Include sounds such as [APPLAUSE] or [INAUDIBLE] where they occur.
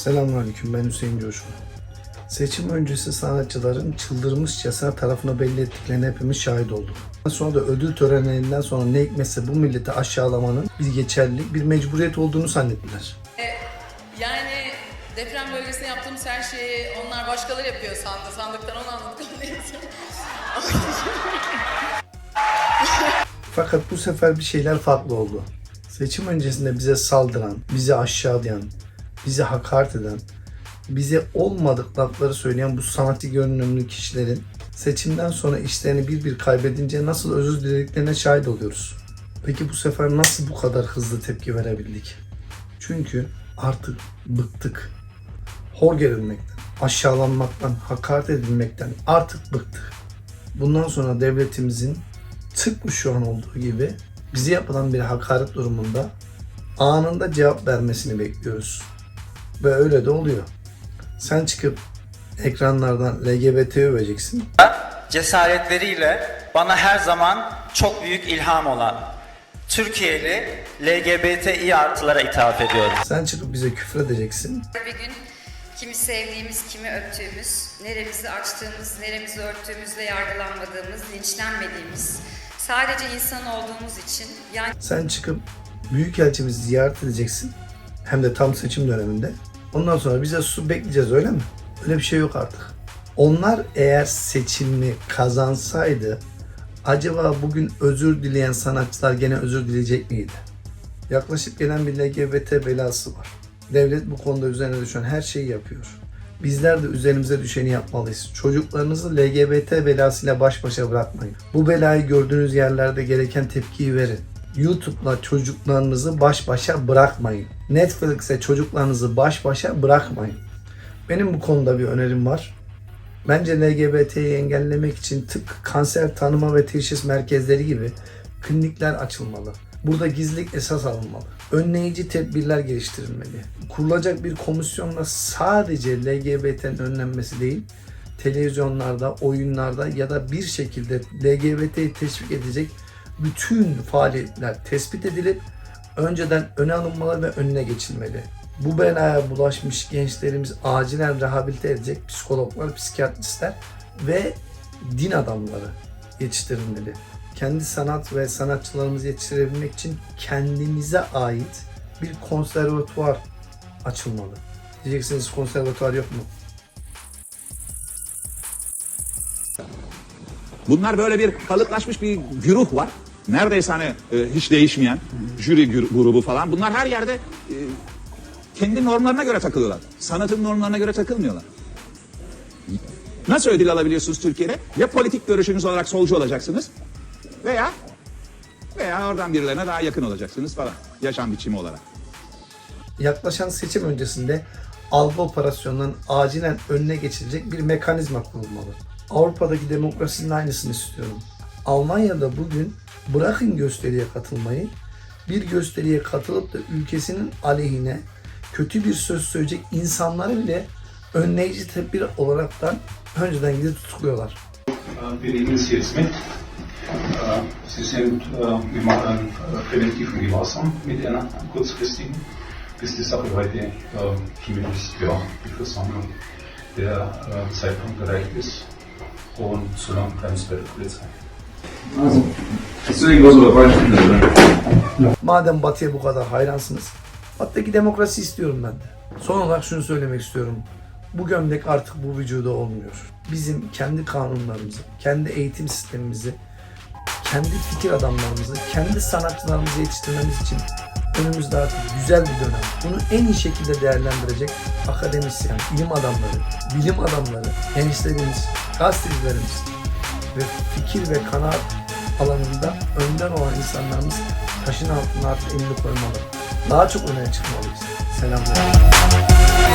Selamünaleyküm ben Hüseyin Coşkun. Seçim öncesi sanatçıların çıldırmışçasına tarafını belli ettiklerine hepimiz şahit olduk. Sonra da ödül törenlerinden sonra ne hikmetse bu milleti aşağılamanın bir geçerli, bir mecburiyet olduğunu zannettiler. Yani deprem bölgesinde yaptığımız her şeyi onlar başkaları yapıyor sandı. Sandıktan onu anladık. [LAUGHS] Fakat bu sefer bir şeyler farklı oldu. Seçim öncesinde bize saldıran, bizi aşağılayan, bizi hakaret eden, bize olmadık lafları söyleyen bu sanatçı görünümlü kişilerin seçimden sonra işlerini bir bir kaybedince nasıl özür dilediklerine şahit oluyoruz. Peki bu sefer nasıl bu kadar hızlı tepki verebildik? Çünkü artık bıktık. Hor görülmekten, aşağılanmaktan, hakaret edilmekten artık bıktık. Bundan sonra devletimizin tıpkı şu an olduğu gibi bize yapılan bir hakaret durumunda anında cevap vermesini bekliyoruz. Ve öyle de oluyor. Sen çıkıp ekranlardan LGBT öveceksin. cesaretleriyle bana her zaman çok büyük ilham olan Türkiye'li LGBTİ artılara ithaf ediyorum. Sen çıkıp bize küfür edeceksin. Bir gün kimi sevdiğimiz, kimi öptüğümüz, neremizi açtığımız, neremizi örttüğümüzle yargılanmadığımız, linçlenmediğimiz, sadece insan olduğumuz için yani Sen çıkıp Büyükelçimizi ziyaret edeceksin. Hem de tam seçim döneminde. Ondan sonra bize su bekleyeceğiz öyle mi? Öyle bir şey yok artık. Onlar eğer seçimi kazansaydı acaba bugün özür dileyen sanatçılar gene özür dileyecek miydi? Yaklaşık gelen bir LGBT belası var. Devlet bu konuda üzerine düşen her şeyi yapıyor. Bizler de üzerimize düşeni yapmalıyız. Çocuklarınızı LGBT belasıyla baş başa bırakmayın. Bu belayı gördüğünüz yerlerde gereken tepkiyi verin. YouTube'la çocuklarınızı baş başa bırakmayın. Netflix'e çocuklarınızı baş başa bırakmayın. Benim bu konuda bir önerim var. Bence LGBT'yi engellemek için tıpkı kanser tanıma ve teşhis merkezleri gibi klinikler açılmalı. Burada gizlilik esas alınmalı. Önleyici tedbirler geliştirilmeli. Kurulacak bir komisyonla sadece LGBT'nin önlenmesi değil, televizyonlarda, oyunlarda ya da bir şekilde LGBT'yi teşvik edecek bütün faaliyetler tespit edilip önceden öne alınmalı ve önüne geçilmeli. Bu belaya bulaşmış gençlerimiz acilen rehabilite edecek psikologlar, psikiyatristler ve din adamları yetiştirilmeli. Kendi sanat ve sanatçılarımızı yetiştirebilmek için kendimize ait bir konservatuvar açılmalı. Diyeceksiniz konservatuvar yok mu? Bunlar böyle bir kalıplaşmış bir güruh var. Neredeyse hani e, hiç değişmeyen jüri grubu falan. Bunlar her yerde e, kendi normlarına göre takılıyorlar. Sanatın normlarına göre takılmıyorlar. Nasıl ödül alabiliyorsunuz Türkiye'de? Ya politik görüşünüz olarak solcu olacaksınız veya veya oradan birilerine daha yakın olacaksınız falan. Yaşam biçimi olarak. yaklaşan seçim öncesinde algı operasyonunun acilen önüne geçilecek bir mekanizma kurulmalı. Avrupa'daki demokrasinin aynısını istiyorum. Almanya'da bugün bırakın gösteriye katılmayı, bir gösteriye katılıp da ülkesinin aleyhine kötü bir söz söyleyecek insanları bile önleyici tedbir olaraktan önceden gidip tutukluyorlar. Wir nehmen Sie sind, wir machen präventiven Gewahrsam mit einer kurzfristigen, bis die Sache heute zumindest ja, die Versammlung der Zeitpunkt erreicht ist. Und so lange bleiben Sie bei der Polizei. Madem Batı'ya bu kadar hayransınız, Batı'daki demokrasi istiyorum ben de. Son olarak şunu söylemek istiyorum. Bu gömlek artık bu vücuda olmuyor. Bizim kendi kanunlarımızı, kendi eğitim sistemimizi, kendi fikir adamlarımızı, kendi sanatçılarımızı yetiştirmemiz için önümüzde artık güzel bir dönem. Bunu en iyi şekilde değerlendirecek akademisyen, ilim adamları, bilim adamları, gençlerimiz, gazetecilerimiz ve fikir ve kanaat alanında önden olan insanlarımız taşın altına artık elini koymalı. Daha çok öne çıkmalıyız. Selamlar.